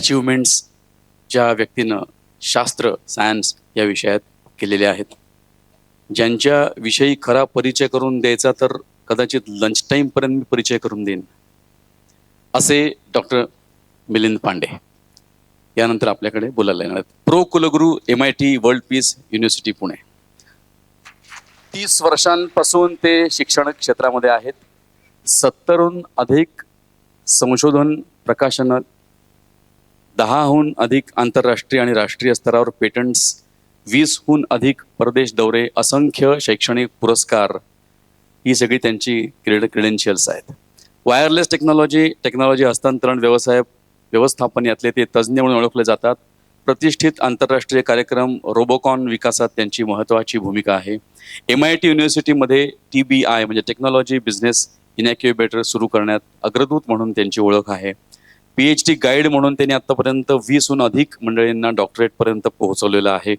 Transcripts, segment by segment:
Achievements ज्या व्यक्तीनं शास्त्र सायन्स या विषयात केलेले आहेत. ज्यांच्या विषयी खरा परिचय करून द्यायचा तर कदाचित लंच टाईमपर्यंत मी परिचय करून देईन. असे डॉक्टर मिलिंद पांडे यानंतर आपल्याकडे बोलायला येणार आहेत. प्रो कुलगुरू M I T world peace university Pune तीस वर्षांपासून ते शिक्षण क्षेत्रामध्ये आहेत. सत्तरहून अधिक संशोधन प्रकाशनं दहाहून अधिक आंतरराष्ट्रीय आणि राष्ट्रीय स्तरावर पेटंट्स वीसहून अधिक परदेश दौरे असंख्य शैक्षणिक पुरस्कार. ही सगळी त्यांची क्रेड क्रिडेन्शियल्स आहेत. वायरलेस टेक्नॉलॉजी टेक्नॉलॉजी हस्तांतरण व्यवसाय व्यवस्थापन यातले ते तज्ज्ञ म्हणून ओळखले जातात. प्रतिष्ठित आंतरराष्ट्रीय कार्यक्रम रोबोकॉन विकासात त्यांची महत्त्वाची भूमिका आहे. एम आय टी युनिव्हर्सिटीमध्ये टी बी आय म्हणजे टेक्नॉलॉजी बिझनेस इनॅक्युबेटर सुरू करण्यात अग्रदूत म्हणून त्यांची ओळख आहे. पी एच डी गाईड म्हणून त्यांनी आतापर्यंत वीसहून अधिक मंडळींना डॉक्टरेटपर्यंत पोहोचवलेलं आहे.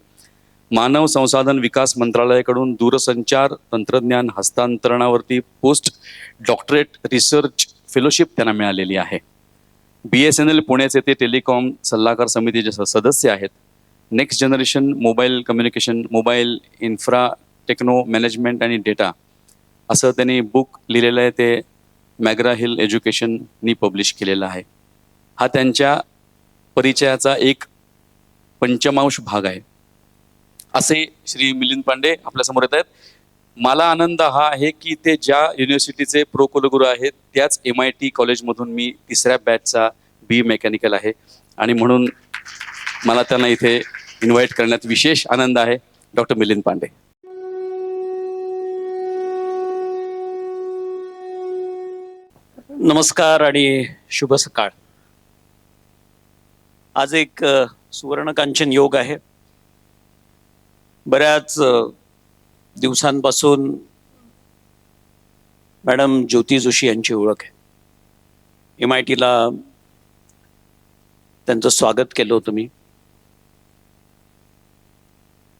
मानव संसाधन विकास मंत्रालयाकडून दूरसंचार तंत्रज्ञान हस्तांतरणावरती पोस्ट डॉक्टरेट रिसर्च फेलोशिप त्यांना मिळालेली आहे. बी एस एन एल पुण्याचे ते टेलिकॉम सल्लागार समितीचे स- सदस्य आहेत. Next generation mobile communication mobile infra techno management आणि डेटा असं त्यांनी बुक लिहिलेलं आहे. ते मॅग्रा हिल एज्युकेशननी पब्लिश केलेलं आहे. हा त्यांच्या परिचयाचा एक पंचमांश भाग आहे. असे श्री मिलिंद पांडे आपल्यासमोर येत आहेत. मला आनंद हा आहे की ते ज्या युनिव्हर्सिटीचे प्रो कुलगुरू आहेत त्याच एम आय टी कॉलेजमधून मी तिसऱ्या बॅचचा बी मेकॅनिकल आहे. आणि म्हणून मला त्यांना इथे इन्व्हाइट करण्यात विशेष आनंद आहे. डॉक्टर मिलिंद पांडे. नमस्कार आणि शुभ सकाळ. आज एक सुवर्णकांचन योग आहे. बऱ्याच दिवसांपासून मॅडम ज्योती जोशी यांची ओळख आहे. एम आय टीला त्यांचं स्वागत केलं होतं मी.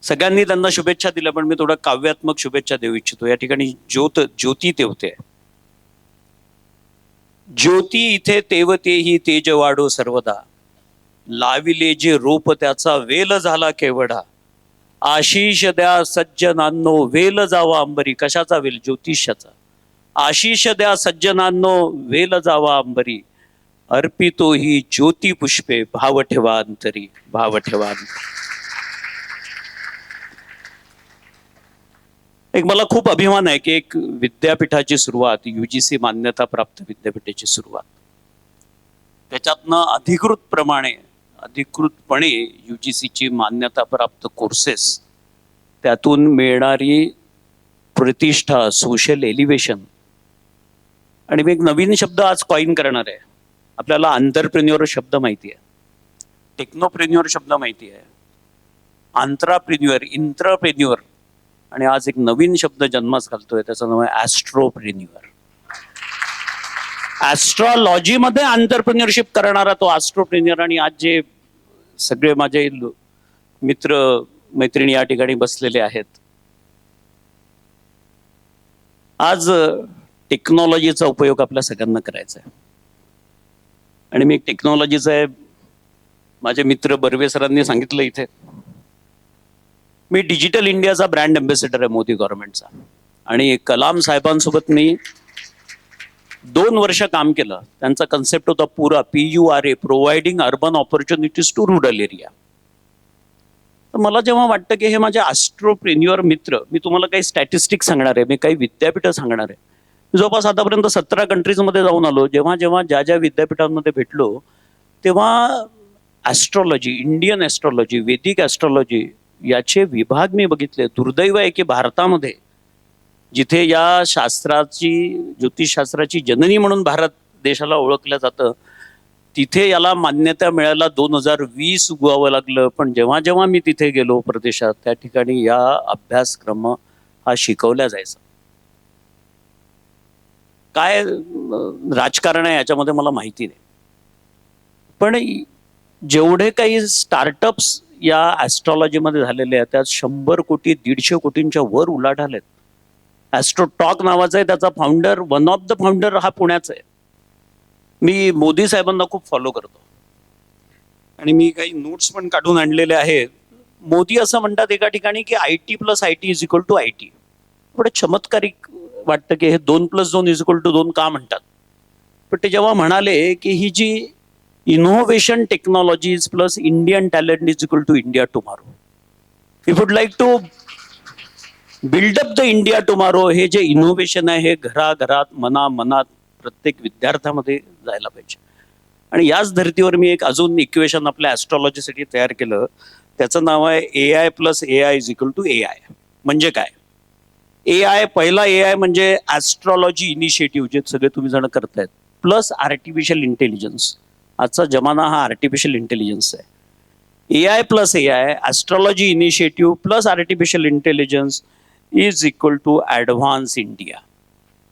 सगळ्यांनी त्यांना शुभेच्छा दिल्या पण मी थोडं काव्यात्मक शुभेच्छा देऊ इच्छितो. या ठिकाणी ज्योत ज्योती तेवते ज्योती इथे तेवते ही तेज वाढो सर्वदा. लाविले जे रोप त्याचा वेल झाला केवढा. आशिष द्या सज्जनांनो वेल जावा अंबरी. कशाचा वेल? ज्योतिषाचा. आशिष द्या सज्जनांनो वेल जावा अंबरी. अर्पितो ही ज्योती पुष्पे भाव ठेवा अंतरी भाव ठेवा अंतरी एक मला खूप अभिमान आहे की एक विद्यापीठाची सुरुवात युजीसी मान्यता प्राप्त विद्यापीठाची सुरुवात. त्याच्यातनं अधिकृतप्रमाणे अधिकृतपणे युजीसीची मान्यता प्राप्त कोर्सेस त्यातून मिळणारी प्रतिष्ठा सोशल एलिव्हेशन आणि मी एक नवीन शब्द आज कॉईन करणार आहे. आपल्याला आंतरप्रिन्युअर शब्द माहिती आहे. टेक्नोप्रेन्युअर शब्द माहिती आहे. आंत्राप्रिन्युअर इंट्राप्रिन्युअर आणि आज एक नवीन शब्द जन्मास घालतोय त्याचं नाव आहे ॲस्ट्रोप्रेन्युअर ॲस्ट्रॉलॉजीमध्ये आंतरप्रिन्युअरशिप करणारा तो ॲस्ट्रोप्रिन्युअर आणि आज जे सगळे माझे मित्र मैत्रिणी या ठिकाणी बसलेले आहेत. आज टेक्नॉलॉजीचा उपयोग आपल्या सगळ्यांना करायचा आहे. आणि मी टेक्नॉलॉजीचा आहे माझे मित्र बर्वे सरांनी सांगितलं इथे. मी डिजिटल इंडियाचा ब्रँड अम्बॅसेडर आहे मोदी गव्हर्नमेंटचा आणि कलाम साहेबांसोबत मी दोन वर्ष काम केलं. त्यांचा कन्सेप्ट होता PURA P U R A providing urban opportunities to rural area तर मला जेव्हा वाटतं की हे माझे ॲस्ट्रोप्रेन्युअर मित्र मी तुम्हाला काही स्टॅटिस्टिक्स सांगणार आहे मी काही विद्यापीठं सांगणार आहे. मी जवळपास आतापर्यंत सतरा कंट्रीजमध्ये जाऊन आलो. जेव्हा जेव्हा ज्या ज्या विद्यापीठांमध्ये भेटलो तेव्हा astrology Indian astrology Vedic astrology याचे विभाग मी बघितले. दुर्दैव आहे की भारतामध्ये जिथे या शास्त्राची ज्योतिषशास्त्राची जननी म्हणून भारत देशाला ओळखलं जातं तिथे याला मान्यता मिळायला दोन हजार वीस उगवावं लागलं. पण जेव्हा जेव्हा मी तिथे गेलो प्रदेशात त्या ठिकाणी या अभ्यासक्रम हा शिकवला जायचा. काय राजकारण आहे याच्यामध्ये मला माहिती नाही. पण जेवढे काही स्टार्टअप्स या ॲस्ट्रॉलॉजीमध्ये झालेले आहेत त्यात शंभर कोटी दीडशे कोटींच्या वर उलाढाल आहेत. ॲस्ट्रोटॉक नावाचा आहे त्याचा founder one of the founder हा पुण्याचा आहे. मी मोदी साहेबांना खूप फॉलो करतो. आणि मी काही नोट्स पण काढून आणलेले आहेत. मोदी असं म्हणतात एका ठिकाणी की I T plus I T is equal to I T थोडं चमत्कारिक वाटतं की हे दोन प्लस दोन इज इक्वल टू दोन का म्हणतात. पण ते जेव्हा म्हणाले की ही जी innovation technologies plus Indian talent is equal to India tomorrow we would like to build up the India tomorrow हे जे इनोव्हेशन आहे हे घराघरात मना मनात प्रत्येक विद्यार्थ्यामध्ये जायला पाहिजे. आणि याच धर्तीवर मी एक अजून इक्वेशन आपल्या ॲस्ट्रॉलॉजीसाठी तयार केलं. त्याचं नाव आहे A I plus A I is equal to A I म्हणजे काय? ए आय पहिला ए आय म्हणजे ॲस्ट्रॉलॉजी इनिशिएटिव्ह जे सगळे तुम्ही जण करतायत. प्लस आर्टिफिशियल इंटेलिजन्स आजचा जमाना हा आर्टिफिशियल इंटेलिजन्स आहे. A I plus A I astrology initiative plus artificial intelligence is equal to advance India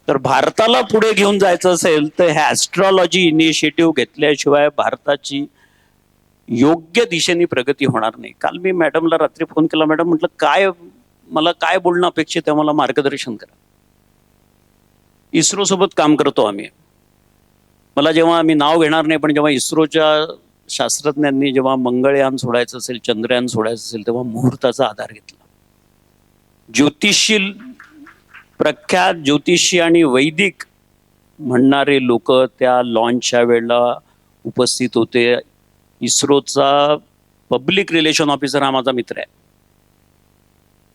तर भारताला पुढे घेऊन जायचं असेल तर हे ॲस्ट्रॉलॉजी इनिशिएटिव्ह घेतल्याशिवाय भारताची योग्य दिशेने प्रगती होणार नाही. काल मी मॅडमला रात्री फोन केला मॅडम म्हटलं काय मला काय बोलणं अपेक्षित आहे? मला मार्गदर्शन करा. इस्रो सोबत काम करतो आम्ही. मला जेव्हा आम्ही नाव घेणार नाही पण जेव्हा इस्रोच्या शास्त्रज्ञांनी जेव्हा मंगळयान सोडायचं असेल चंद्रयान सोडायचं असेल तेव्हा मुहूर्ताचा आधार घेतला. ज्योतिषी प्रख्यात ज्योतिषी आणि वैदिक म्हणणारे लोक त्या लॉन्चच्या वेळेला उपस्थित होते. इस्रोचा पब्लिक रिलेशन ऑफिसर हा माझा मित्र आहे.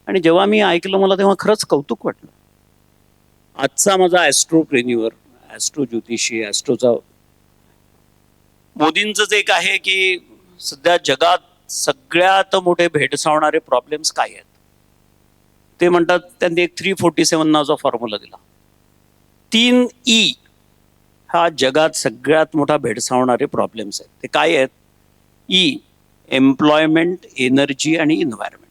आणि जेव्हा मी ऐकलं मला तेव्हा खरंच कौतुक वाटलं. आजचा माझा ॲस्ट्रोप्रेन्युअर ॲस्ट्रो ज्योतिषी ॲस्ट्रोचा मोदींचंच एक आहे की सध्या जगात सगळ्यात मोठे भेडसावणारे प्रॉब्लेम्स काय आहेत? ते म्हणतात त्यांनी एक थ्री फोर्टी सेवन नावाचा फॉर्म्युला दिला. तीन ई हा जगात सगळ्यात मोठा भेडसावणारे प्रॉब्लेम्स आहेत. ते काय आहेत? ई एम्प्लॉयमेंट एनर्जी आणि इन्व्हायरमेंट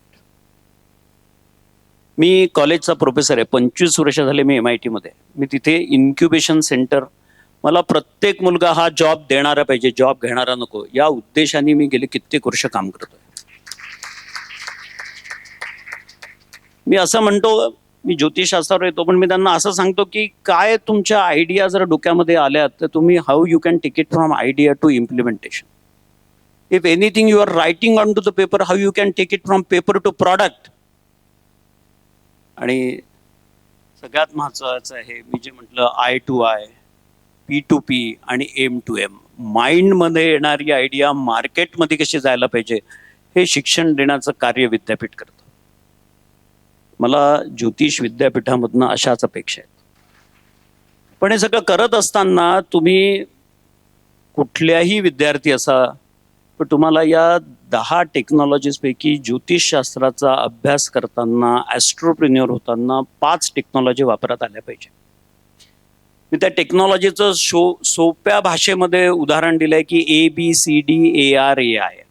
मी कॉलेजचा प्रोफेसर आहे पंचवीस वर्ष झाले मी एम आय टीमध्ये मी तिथे इन्क्युबेशन सेंटर मला प्रत्येक मुलगा हा जॉब देणारा पाहिजे जॉब घेणारा नको. या उद्देशाने मी गेले कित्येक वर्ष काम करतोय. मी असं म्हणतो मी ज्योतिषशास्त्रावर येतो पण मी त्यांना असं सांगतो की काय तुमच्या आयडिया जर डोक्यामध्ये आल्यात तर तुम्ही how you can take it from idea to implementation if anything you are writing on to the paper how you can take it from paper to product आणि सगळ्यात महत्वाचं आहे मी जे म्हटलं I to I P to P आणि M to M माइंडमध्ये येणारी आयडिया मार्केटमध्ये कशी जायला पाहिजे हे शिक्षण देण्याचं कार्य विद्यापीठ करतं. मला ज्योतिष विद्यापीठामधनं अशाच अपेक्षा आहेत. पण हे सगळं करत असताना तुम्ही कुठल्याही विद्यार्थी असा पण तुम्हाला या दहा टेक्नॉलॉजीजपैकी ज्योतिषशास्त्राचा अभ्यास करताना ॲस्ट्रोप्रिन्युअर होताना पाच टेक्नॉलॉजी वापरात आल्या पाहिजे. मी त्या टेक्नॉलॉजीचं शो सोप्या भाषेमध्ये उदाहरण दिलंय की A B C D A R A I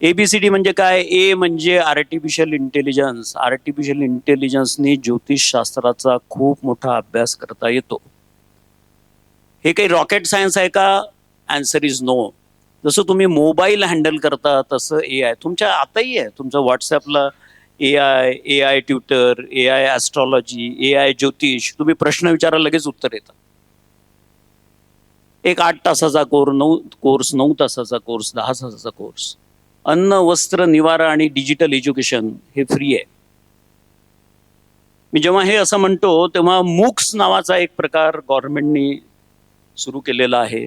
ABCD म्हणजे काय? ए म्हणजे आर्टिफिशियल इंटेलिजन्स आर्टिफिशियल इंटेलिजन्सनी ज्योतिषशास्त्राचा खूप मोठा अभ्यास करता येतो. हे काही रॉकेट सायन्स आहे का? अँसर इज नो जसं तुम्ही मोबाईल हँडल करता तसं ए आय तुमच्या आताही आहे. तुमचं व्हॉट्सॲपला A I A I tutor A I astrology A I ज्योतिष. तुम्ही प्रश्न विचारा लगेच उत्तर येतात एक आठ तासाचा कोर्स नऊ कोर्स नऊ तासाचा कोर्स दहा तासाचा कोर्स अन्न वस्त्र निवारा आणि डिजिटल एज्युकेशन हे फ्री आहे. मी जेव्हा हे असं म्हणतो तेव्हा मूक्स नावाचा एक प्रकार गव्हर्नमेंटनी सुरू केलेला आहे.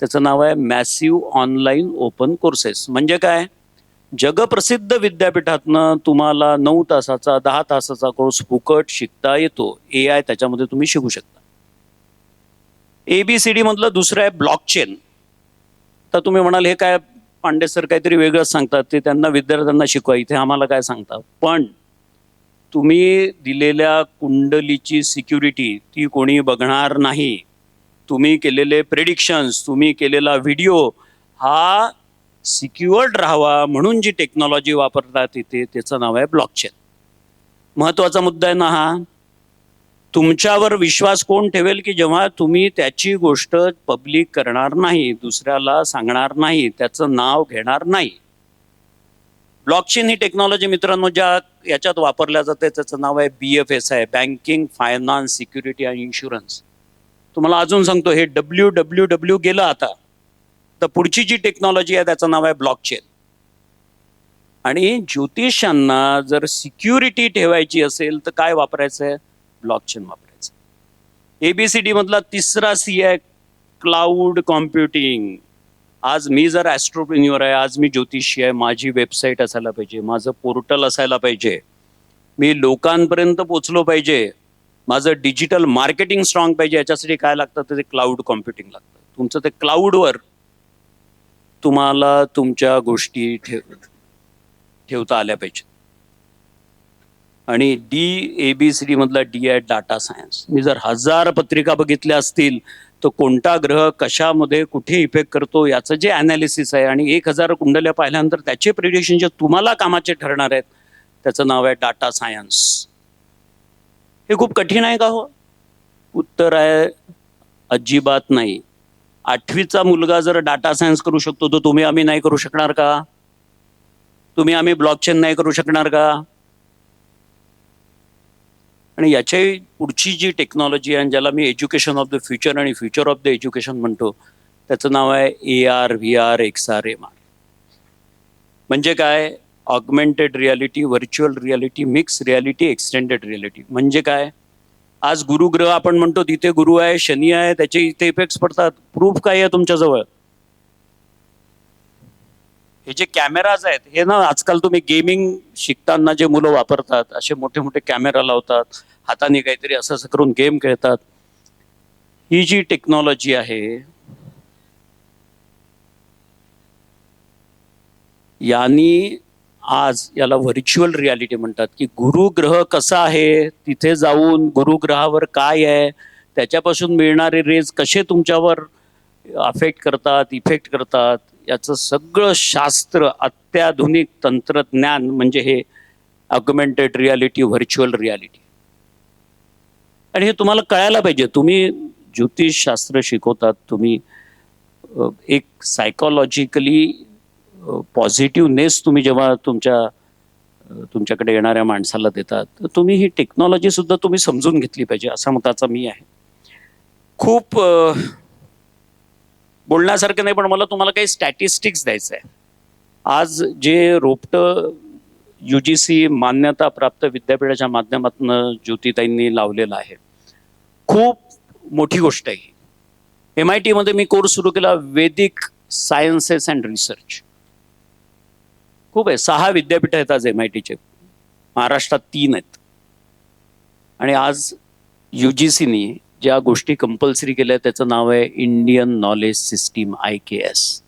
त्याचं नाव आहे मॅसिव्ह ऑनलाईन ओपन कोर्सेस म्हणजे काय? जगप्रसिद्ध विद्यापीठातनं तुम्हाला नऊ तासाचा दहा तासाचा कोर्स फुकट शिकता येतो. ए आय त्याच्यामध्ये तुम्ही शिकू शकता. एबीसीडी मधलं दुसरं आहे ब्लॉकचेन तर तुम्ही म्हणाल हे काय पांडे सर काहीतरी वेगळंच सांगतात ते त्यांना विद्यार्थ्यांना शिकवा इथे आम्हाला काय सांगता पण तुम्ही दिलेल्या कुंडलीची सिक्युरिटी ती कोणी बघणार नाही. तुम्ही केलेले प्रेडिक्शन्स तुम्ही केलेला व्हिडिओ हा सिक्युअर्ड राहावा म्हणून जी टेक्नॉलॉजी वापरतात इथे त्याचं नाव आहे ब्लॉकचेन महत्त्वाचा मुद्दा आहे ना हा? तुमच्यावर विश्वास कोण ठेवेल की जेव्हा तुम्ही त्याची गोष्ट पब्लिक करणार नाही दुसऱ्याला सांगणार नाही त्याचं नाव घेणार नाही? ब्लॉकचेन ही टेक्नॉलॉजी मित्रांनो ज्या याच्यात वापरल्या जाते त्याचं नाव आहे बी एफ एस आहे बँकिंग फायनान्स सिक्युरिटी आणि इन्शुरन्स. तुम्हाला अजून सांगतो हे डब्ल्यू डब्ल्यू डब्ल्यू गेलं आता तर पुढची जी टेक्नॉलॉजी आहे त्याचं नाव आहे ब्लॉकचेन. आणि ज्योतिषांना जर सिक्युरिटी ठेवायची असेल तर काय वापरायचं आहे? ब्लॉकचेन वापरायचं. एबीसीडी मधला तिसरा सी आहे क्लाउड कॉम्प्युटिंग आज मी जर ॲस्ट्रोप्रिन्युअर आहे आज मी ज्योतिषी आहे माझी वेबसाईट असायला पाहिजे माझं पोर्टल असायला पाहिजे मी लोकांपर्यंत पोचलो पाहिजे माझं डिजिटल मार्केटिंग स्ट्रॉंग पाहिजे याच्यासाठी काय लागतं तर ते क्लाउड कॉम्प्युटिंग लागतं. तुमचं ते क्लाउडवर तुम्हाला तुमच्या गोष्टी ठेव ठेवता आल्या पाहिजेत. आणि D A B C D मधला डी आहे डाटा सायन्स मी जर हजार पत्रिका बघितल्या असतील तर कोणता ग्रह कशामध्ये कुठे इफेक्ट करतो याचं जे अनालिसिस आहे आणि एक हजार कुंडल्या पाहिल्यानंतर त्याचे प्रिडिक्शन जे तुम्हाला कामाचे ठरणार आहेत त्याचं नाव आहे डाटा सायन्स हे खूप कठीण आहे का हो? उत्तर आहे अजिबात नाही. आठवीचा मुलगा जर डाटा सायन्स करू शकतो तर तुम्ही आम्ही नाही करू शकणार का? तुम्ही आम्ही ब्लॉकचेन नाही करू शकणार का? आणि याच्याही पुढची जी टेक्नॉलॉजी आहे ज्याला मी एज्युकेशन ऑफ द फ्युचर आणि फ्युचर ऑफ द एज्युकेशन म्हणतो त्याचं नाव आहे A R V R X R M R म्हणजे काय? Augmented reality virtual reality mix reality extended reality म्हणजे काय? आज गुरुग्रह आपण म्हणतो तिथे गुरु आहे शनी आहे त्याचे इथे इफेक्ट्स पडतात. प्रूफ काय आहे तुमच्याजवळ? हे जे कॅमेराज आहेत हे ना आजकाल तुम्ही गेमिंग शिकताना जे मुलं वापरतात असे मोठे मोठे कॅमेरा लावतात. हाताने काहीतरी असं असं करून गेम खेळतात. ही जी टेक्नॉलॉजी आहे यांनी आज याला व्हर्च्युअल रियालिटी म्हणतात की गुरुग्रह कसा आहे तिथे जाऊन गुरुग्रहावर काय आहे त्याच्यापासून मिळणारे रेज कसे तुमच्यावर अफेक्ट करतात इफेक्ट करतात याचं सगळं शास्त्र अत्याधुनिक तंत्रज्ञान म्हणजे हे ऑग्मेंटेड रियालिटी व्हर्च्युअल रियालिटी आणि हे तुम्हाला कळायला पाहिजे. तुम्ही ज्योतिषशास्त्र शिकवतात तुम्ही एक सायकोलॉजिकली पॉझिटिव्हनेस तुम्ही जेव्हा तुमच्या तुमच्याकडे येणाऱ्या माणसाला देतात तर तुम्ही ही टेक्नॉलॉजी सुद्धा तुम्ही समजून घेतली पाहिजे असा मताचा मी आहे. खूप बोलण्यासारखं नाही पण मला तुम्हाला काही स्टॅटिस्टिक्स द्यायचं आहे आज जे रोपटं यू जी सी मान्यता प्राप्त विद्यापीठाच्या माध्यमातून ज्योतिताईंनी लावलेलं आहे. खूप मोठी गोष्ट आहे एम आय टीमध्ये मी कोर्स सुरू केला वेदिक सायन्सेस अँड रिसर्च. खूप आहे. सहा विद्यापीठ आहेत आज एम आय टीचे महाराष्ट्रात तीन आहेत. आणि आज यू जी सीनी ज्या गोष्टी कंपल्सरी केल्या त्याचं नाव आहे Indian knowledge system I K S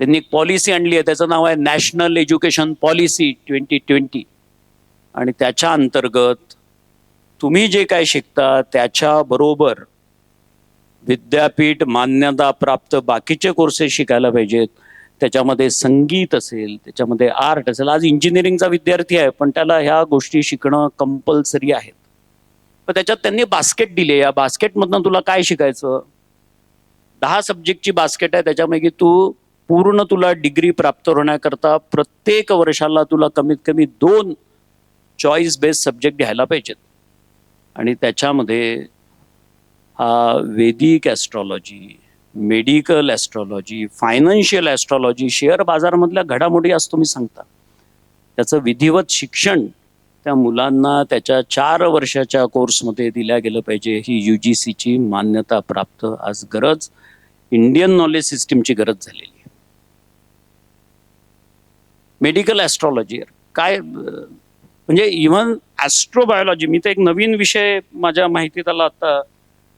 त्यांनी एक पॉलिसी आणली आहे. त्याचं नाव आहे national education policy twenty twenty आणि त्याच्या अंतर्गत तुम्ही जे काय शिकता त्याच्याबरोबर विद्यापीठ मान्यता प्राप्त बाकीचे कोर्सेस शिकायला पाहिजेत. त्याच्यामध्ये संगीत असेल त्याच्यामध्ये आर्ट असेल. आज इंजिनिअरिंगचा विद्यार्थी आहे पण त्याला ह्या गोष्टी शिकणं कंपल्सरी आहेत पण त्याच्यात त्यांनी बास्केट दिले या बास्केटमधनं तुला काय शिकायचं? दहा सब्जेक्टची बास्केट आहे. त्याच्यापैकी तू पूर्ण तुला डिग्री प्राप्त होण्याकरता प्रत्येक वर्षाला तुला कमीत कमी दोन चॉईस बेस्ड सब्जेक्ट घ्यायला पाहिजेत. आणि त्याच्यामध्ये हा Vedic astrology medical astrology financial astrology share बाजारामधल्या घडामोडी आज तुम्ही सांगता. त्याचं विधिवत शिक्षण त्या मुलांना त्याच्या चार वर्षाच्या कोर्समध्ये दिल्या गेलं पाहिजे. ही यू जी सीची मान्यता प्राप्त आज गरज. इंडियन नॉलेज सिस्टीमची गरज झालेली मेडिकल ॲस्ट्रॉलॉजी काय म्हणजे इव्हन ॲस्ट्रोबायोलॉजी मी तर एक नवीन विषय माझ्या माहितीत आला आता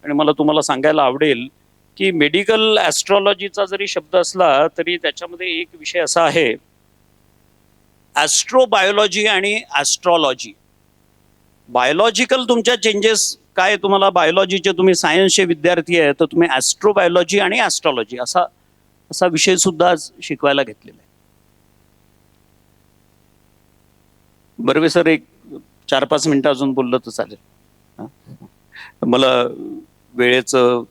आणि मला तुम्हाला सांगायला आवडेल की मेडिकल ॲस्ट्रॉलॉजीचा जरी शब्द असला तरी त्याच्यामध्ये एक विषय असा आहे. ॲस्ट्रोबायोलॉजी आणि ॲस्ट्रॉलॉजी बायोलॉजिकल तुमच्या चेंजेस काय तुम्हाला बायोलॉजीचे तुम्ही सायन्सचे विद्यार्थी आहे तर तुम्ही ॲस्ट्रोबायोलॉजी आणि ॲस्ट्रॉलॉजी असा असा विषय सुद्धा आज शिकवायला घेतलेला आहे. बर्वे सर एक चार पाच मिनिटं अजून बोललं तर चालेल. मला वेळेचं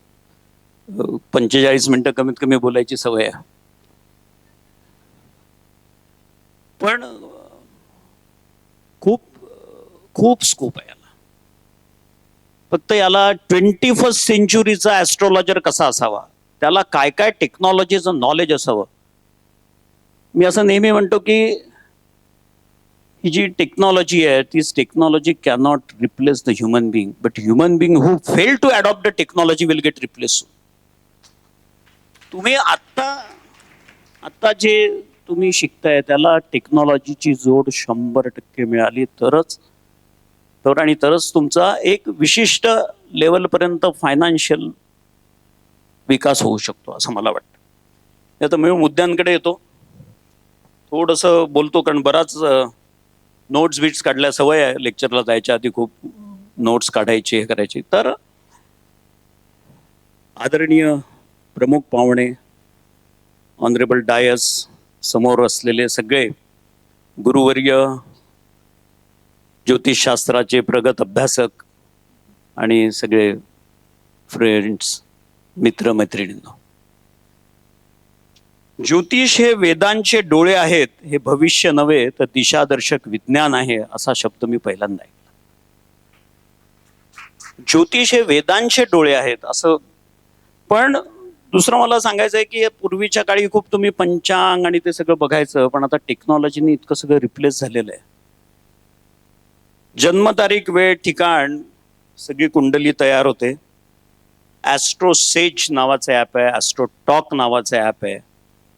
पंचेचाळीस मिनिटं कमीत कमी बोलायची सवय आहे. पण खूप खूप स्कोप आहे याला. फक्त याला ट्वेंटी फर्स्ट सेंचुरीचा ॲस्ट्रॉलॉजर कसा असावा? त्याला काय काय टेक्नॉलॉजीचं नॉलेज असावं? मी असं नेहमी म्हणतो की ही जी टेक्नॉलॉजी आहे तीच technology cannot replace the human being but human being who fail to adopt the technology will get replace तुम्ही आत्ता आत्ता जे तुम्ही शिकताय त्याला टेक्नॉलॉजीची जोड शंभर टक्के मिळाली तरच. तर आणि तरच तुमचा एक विशिष्ट लेवलपर्यंत फायनान्शियल विकास होऊ शकतो असं मला वाटतं. आता मी मुद्द्यांकडे येतो. थोडंसं बोलतो कारण बराच नोट्स बिट्स काढल्या सवय आहे. लेक्चरला जायच्या आधी खूप नोट्स काढायची हे करायची. तर आदरणीय प्रमुख पाहुणे ऑनरेबल डायस समोर असलेले सगळे गुरुवर्य ज्योतिषशास्त्राचे प्रगत अभ्यासक आणि सगळे फ्रेंड्स मित्रमैत्रिणींना. ज्योतिष हे वेदांचे डोळे आहेत हे भविष्य नव्हे तर दिशादर्शक विज्ञान आहे असा शब्द मी पहिल्यांदा ऐकला. ज्योतिष हे वेदांचे डोळे आहेत असं पण दुसरं मला सांगायचं आहे की पूर्वीच्या काळी खूप तुम्ही पंचांग आणि ते सगळं बघायचं पण आता टेक्नॉलॉजीने इतकं सगळं रिप्लेस झालेलं आहे. जन्मतारीख वेळ ठिकाण सगळी कुंडली तयार होते. ॲस्ट्रो सेज नावाचं ॲप आहे ॲस्ट्रो टॉक नावाचं ॲप आहे.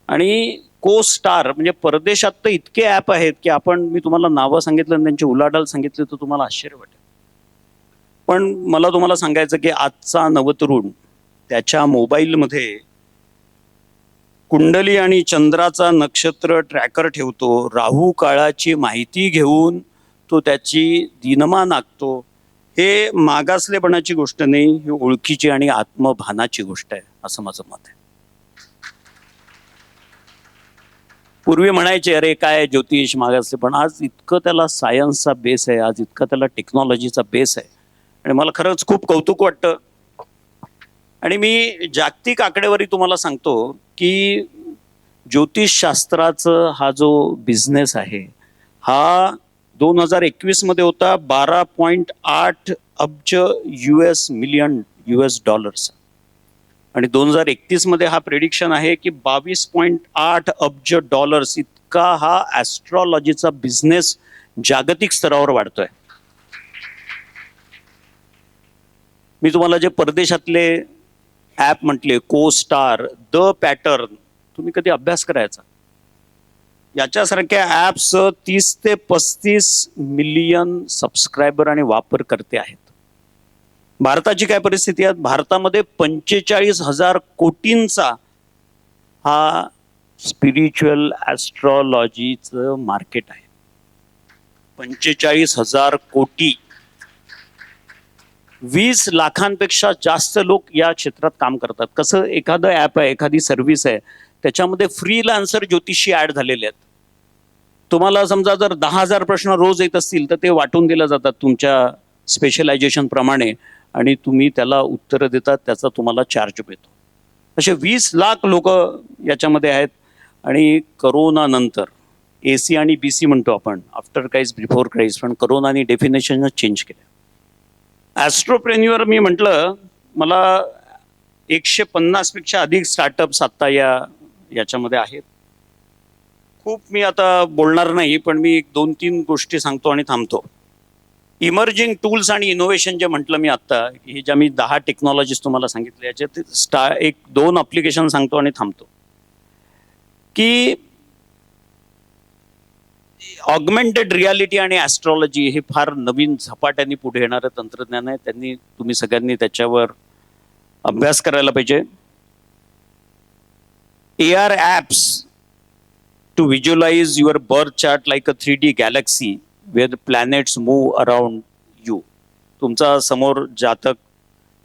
आणि को स्टार म्हणजे परदेशात तर इतके ॲप आहेत की आपण मी तुम्हाला नावं सांगितलं आणि त्यांची उलाढाल सांगितली तर तुम्हाला आश्चर्य वाटेल. पण मला तुम्हाला सांगायचं की आजचा नवतरुण त्याच्या मोबाईलमध्ये कुंडली आणि चंद्राचा नक्षत्र ट्रॅकर ठेवतो. राहू काळाची माहिती घेऊन तो त्याची दिनमा नागतो. हे मागासलेपणाची गोष्ट नाही ही ओळखीची आणि आत्मभानाची गोष्ट आहे असं माझं मत आहे. पूर्वी म्हणायचे अरे काय ज्योतिष मागासले पण आज इतकं त्याला सायन्सचा बेस आहे आज इतका त्याला टेक्नॉलॉजीचा बेस आहे. आणि मला खरंच खूप कौतुक वाटतं. आणि मी जागतिक आकडेवारी तुम्हाला सांगतो की ज्योतिषशास्त्राचं हा जो बिझनेस आहे हा दोन हजार एकवीसमध्ये होता बारा पॉईंट आठ अब्ज U S million U S dollars आणि दोन हजार एकतीसमध्ये हा प्रेडिक्शन आहे की बावीस पॉईंट आठ अब्ज डॉलर्स इतका हा ॲस्ट्रॉलॉजीचा बिझनेस जागतिक स्तरावर वाढतोय. मी तुम्हाला जे परदेशातले ॲप म्हटले को स्टार द पॅटर्न तुम्ही कधी अभ्यास करायचा? याच्यासारख्या ॲप्स तीस ते पस्तीस मिलियन सबस्क्रायबर आणि वापरकर्ते आहेत. भारताची काय परिस्थिती आहे? भारतामध्ये पंचेचाळीस हजार कोटींचा हा स्पिरिच्युअल ॲस्ट्रॉलॉजीचं मार्केट आहे. पंचेचाळीस हजार कोटी. वीस लाखांपेक्षा जास्त लोक या क्षेत्रात काम करतात. कसं एखादं ॲप आहे एखादी सर्व्हिस आहे त्याच्यामध्ये फ्रीलान्सर ज्योतिषी ऍड झालेले आहेत. तुम्हाला समजा जर दहा हजार प्रश्न रोज येत असतील तर ते वाटून दिले जातात तुमच्या स्पेशलायझेशन प्रमाणे. आणि तुम्ही त्याला उत्तरं देतात त्याचा तुम्हाला चार्ज मिळतो. असे वीस लाख लोक याच्यामध्ये आहेत. आणि करोना नंतर ए सी आणि बी सी म्हणतो आपण आफ्टर क्राईज बिफोर क्राईज पण करोनाने डेफिनेशन चेंज केलं ॲस्ट्रोप्रेन्युअर मी म्हटलं मला एकशे पन्नासपेक्षा अधिक स्टार्टअप्स आत्ता या याच्यामध्ये आहेत. खूप मी आता बोलणार नाही पण मी एक दोन तीन गोष्टी सांगतो आणि थांबतो. इमर्जिंग टूल्स आणि इनोव्हेशन जे म्हटलं मी आत्ता हे ज्या मी दहा टेक्नॉलॉजीज तुम्हाला सांगितल्या याच्यात स्टा एक दोन अप्लिकेशन सांगतो आणि थांबतो. की ऑगमेंटेड रियालिटी आणि ॲस्ट्रॉलॉजी हे फार नवीन झपाट्याने पुढे येणारं तंत्रज्ञान आहे. त्यांनी तुम्ही सगळ्यांनी त्याच्यावर अभ्यास करायला पाहिजे. A R apps to visualize your birth chart like a three D galaxy where the planets move around you तुमचा समोर जातक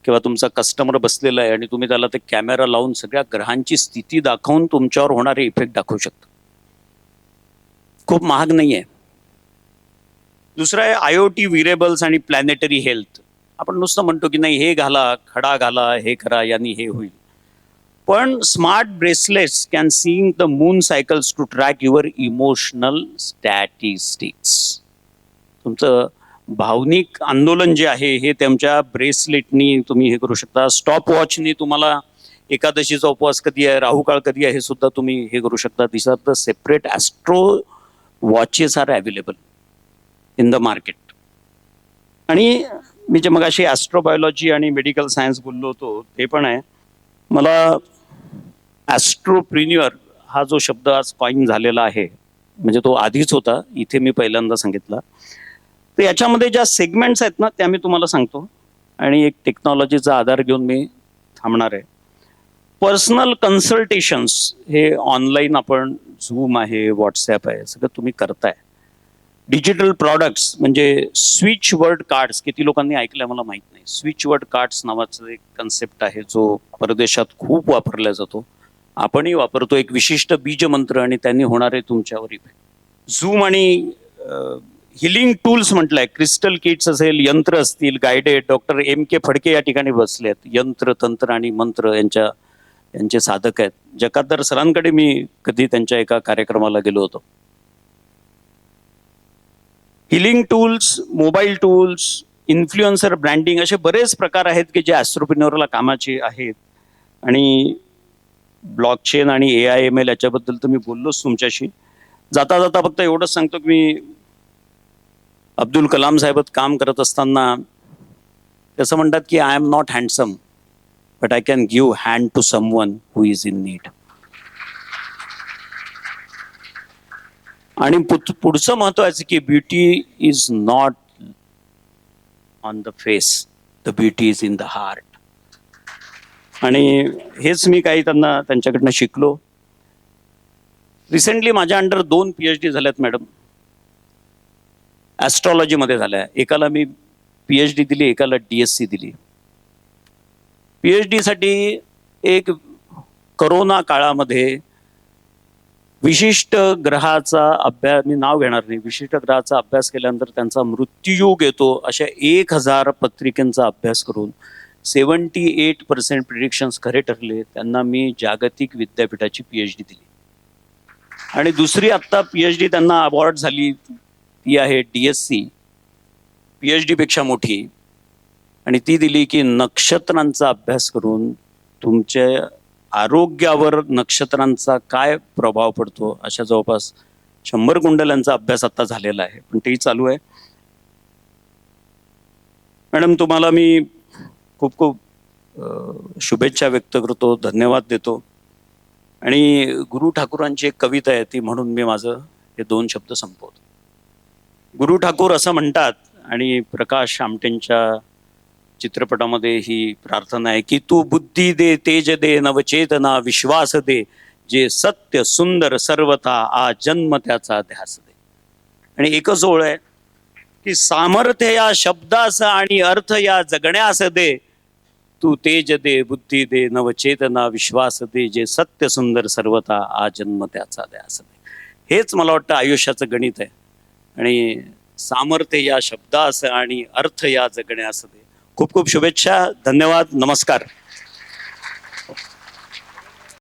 किंवा तुमचा कस्टमर बसलेला आहे आणि तुम्ही त्याला ते कॅमेरा लावून सगळ्या ग्रहांची स्थिती दाखवून तुमच्यावर होणारे इफेक्ट दाखवू शकता. खूप महाग नाही आहे दुसरं आहे आय ओ टी विरेबल्स आणि प्लॅनेटरी हेल्थ आपण नुसतं म्हणतो की नाही हे घाला खडा घाला हे करा यांनी हे होईल. पण smart bracelets can seeing the moon cycles to track your emotional statistics तुमचं भावनिक आंदोलन जे आहे हे त्यांच्या ब्रेसलेटनी तुम्ही हे करू शकता. स्टॉप वॉचनी तुम्हाला एकादशीचा उपवास कधी आहे राहुकाळ कधी आहे हे सुद्धा तुम्ही हे करू शकता. This are the separate astro watches are available in the market आणि मी जे मग अशी ॲस्ट्रोबायोलॉजी आणि मेडिकल सायन्स बोललो होतो ते पण आहे. मला ॲस्ट्रोप्रिन्युअर हा जो शब्द आज कॉईन झालेला आहे म्हणजे तो आधीच होता इथे मी पहिल्यांदा सांगितला. तर याच्यामध्ये ज्या सेगमेंट्स आहेत ना त्या मी तुम्हाला सांगतो. आणि एक टेक्नॉलॉजीचा आधार घेऊन मी थांबणार आहे. पर्सनल कन्सल्टेशन्स हे ऑनलाईन आपण झूम आहे व्हॉट्सॲप आहे सगळं तुम्ही करताय. डिजिटल प्रॉडक्ट्स म्हणजे स्विच वर्ड कार्ड्स किती लोकांनी ऐकलंय मला माहीत नाही. स्विच वर्ड कार्ड्स नावाचं एक कन्सेप्ट आहे जो परदेशात खूप वापरला जातो. आपणही वापरतो एक विशिष्ट बीजमंत्र आणि त्यांनी होणारे तुमच्यावर इफेक्ट झूम आणि हिलिंग टूल्स म्हटलंय. क्रिस्टल किट्स असेल यंत्र असतील guided doctor M K Phadke या ठिकाणी बसले आहेत यंत्र तंत्र आणि मंत्र यांच्या यांचे साधक आहेत. जकातदार सरांकडे मी कधी त्यांच्या एका कार्यक्रमाला गेलो होतो. Healing tools mobile tools influencer branding असे बरेच प्रकार आहेत की जे ॲस्ट्रोपिनोरला कामाचे आहेत. आणि ब्लॉकचेन आणि ए आय एम एल याच्याबद्दल तर मी बोललोच तुमच्याशी. जाता जाता फक्त एवढंच सांगतो की मी अब्दुल कलाम साहेबात काम करत असताना तसं म्हणतात की I am not handsome but I can give hand to someone who is in need आणि पुढचं महत्वाचं की beauty is not on the face the beauty is in the heart आणि हेच मी काही त्यांना त्यांच्याकडनं शिकलो. रिसेंटली माझ्या अंडर दोन पी एच डी झाल्यात मॅडम ॲस्ट्रॉलॉजीमध्ये झाल्या. एकाला मी पी एच डी दिली एकाला डी एस सी दिली. पी एच डीसाठी एक करोना काळामध्ये विशिष्ट ग्रहाचा अभ्यास मी नाव घेणार नाही विशिष्ट ग्रहाचा अभ्यास केल्यानंतर त्यांचा मृत्यूयोग येतो अशा एक हजार पत्रिकेंचा अभ्यास करून सेवन्टी एट पर्सेंट प्रिडिक्शन्स खरे ठरले त्यांना मी जागतिक विद्यापीठाची पी एच डी दिली. आणि दुसरी आत्ता पी एच डी त्यांना अवॉर्ड झाली ती आहे D S C P H डीपेक्षा मोठी. आणि ती दिली की नक्षत्रांचा अभ्यास करून तुमच्या आरोग्यावर नक्षत्रांचा काय प्रभाव पडतो अशा जवळपास शंभर कुंडल्यांचा अभ्यास आता झालेला आहे. पण तेही चालू आहे. मॅडम तुम्हाला मी खूप खूप शुभेच्छा व्यक्त करतो धन्यवाद देतो. आणि गुरु ठाकूरांची एक कविता आहे ती म्हणून मी माझं हे दोन शब्द संपवतो. गुरु ठाकूर असं म्हणतात आणि प्रकाश आमटेंच्या चित्रपटामध्ये ही प्रार्थना आहे की तू बुद्धी दे तेज दे नवचेतना विश्वास दे जे सत्य सुंदर सर्वथा आ जन्म त्याचा ध्यास दे. आणि एकच ओळ आहे की सामर्थ्य या शब्दास आणि अर्थ या जगण्यास दे. तू तेज दे बुद्धी दे नवचेतना विश्वास दे जे सत्य सुंदर सर्वथा आ जन्म त्याचा ध्यास दे. हेच मला वाटतं आयुष्याचं गणित आहे. आणि सामर्थ्य या शब्दास आणि अर्थ या जगण्यास दे खूप खूप शुभेच्छा. धन्यवाद. नमस्कार.